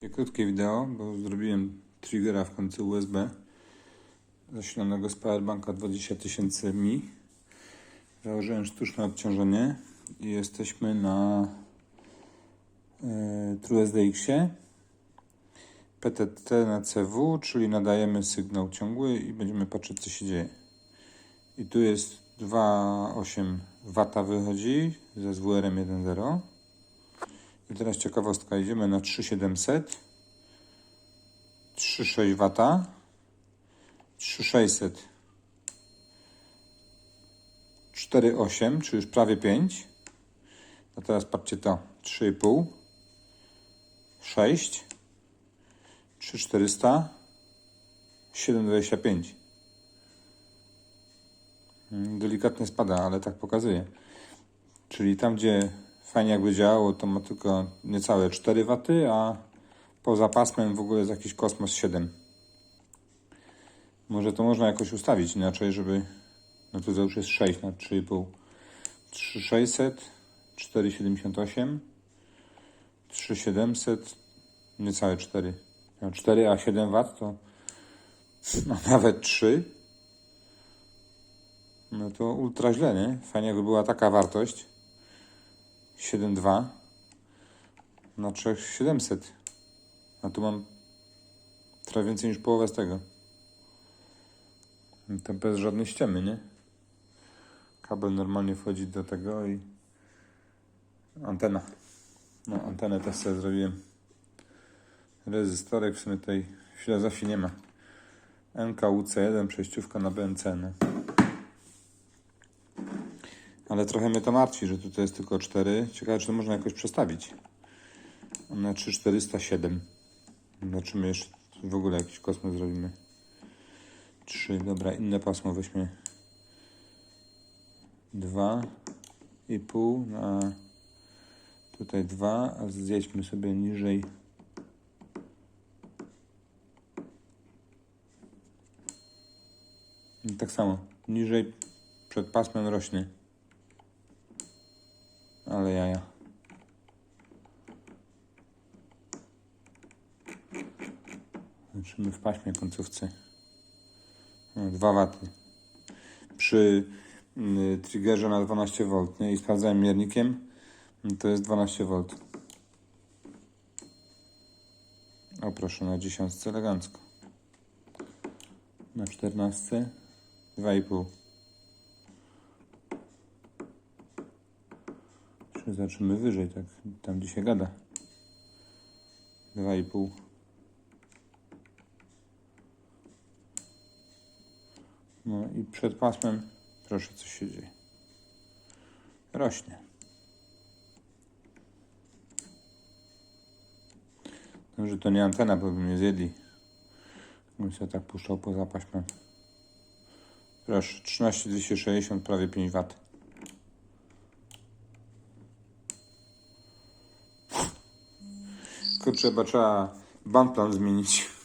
Takie Krótkie wideo, bo zrobiłem triggera w końcu USB zasilonego z powerbanka 20 000 mi. Założyłem sztuczne obciążenie i jesteśmy na yy, TrueSDX-ie PTT na CW, czyli nadajemy sygnał ciągły i będziemy patrzeć co się dzieje. I tu jest 2,8 W wychodzi ze SWR-em 1.0 i teraz ciekawostka, idziemy na 3700, 3,6 W, 3600, 4,8, czyli już prawie 5. A teraz patrzcie to, 3,5, 6, 3400, 7,25. Mm, Delikatnie spada, ale tak pokazuje. Czyli tam, gdzie fajnie jakby działało, to ma tylko niecałe 4 W, a poza pasmem w ogóle jest jakiś kosmos 7. Może to można jakoś ustawić inaczej, żeby. No to już jest 6 na 3,5. 3600, 478, 3700, niecałe 4. No 4 a 7 W to no, nawet 3. No to ultra źle, nie? Fajnie jakby była taka wartość. 7,2 na 3700. A tu mam trochę więcej niż połowę z tego. To bez żadnej ściemy, nie? Kabel normalnie wchodzi do tego i antena. No, antenę też sobie zrobiłem. Rezystorek w sumie tej filozofii nie ma. MKUC1 przejściówka na BNC. No. Ale trochę mnie to martwi, że tutaj jest tylko 4. Ciekawe, czy to można jakoś przestawić. Na 3407. Zobaczymy jeszcze w ogóle jakiś kosmos zrobimy. 3, dobra, inne pasmo weźmy 2 i pół na tutaj 2, a zjedźmy sobie niżej I tak samo, niżej przed pasmem rośnie. Ale jaja. Zobaczymy w paśmie końcówce. No, 2 waty. Przy y, triggerze na 12 V nie? i sprawdzałem miernikiem, to jest 12 V. O proszę, na 10 elegancko. Na 14 2,5. Czy zobaczymy wyżej, tak tam gdzie się gada. 2,5. No i przed pasmem, proszę, co się dzieje. Rośnie. Dobrze, to nie antena, bo by mnie zjedli. Bym sobie tak puszczał poza paśmem. Proszę, 13260, prawie 5 W. Kurczę, chyba trzeba bandplan zmienić.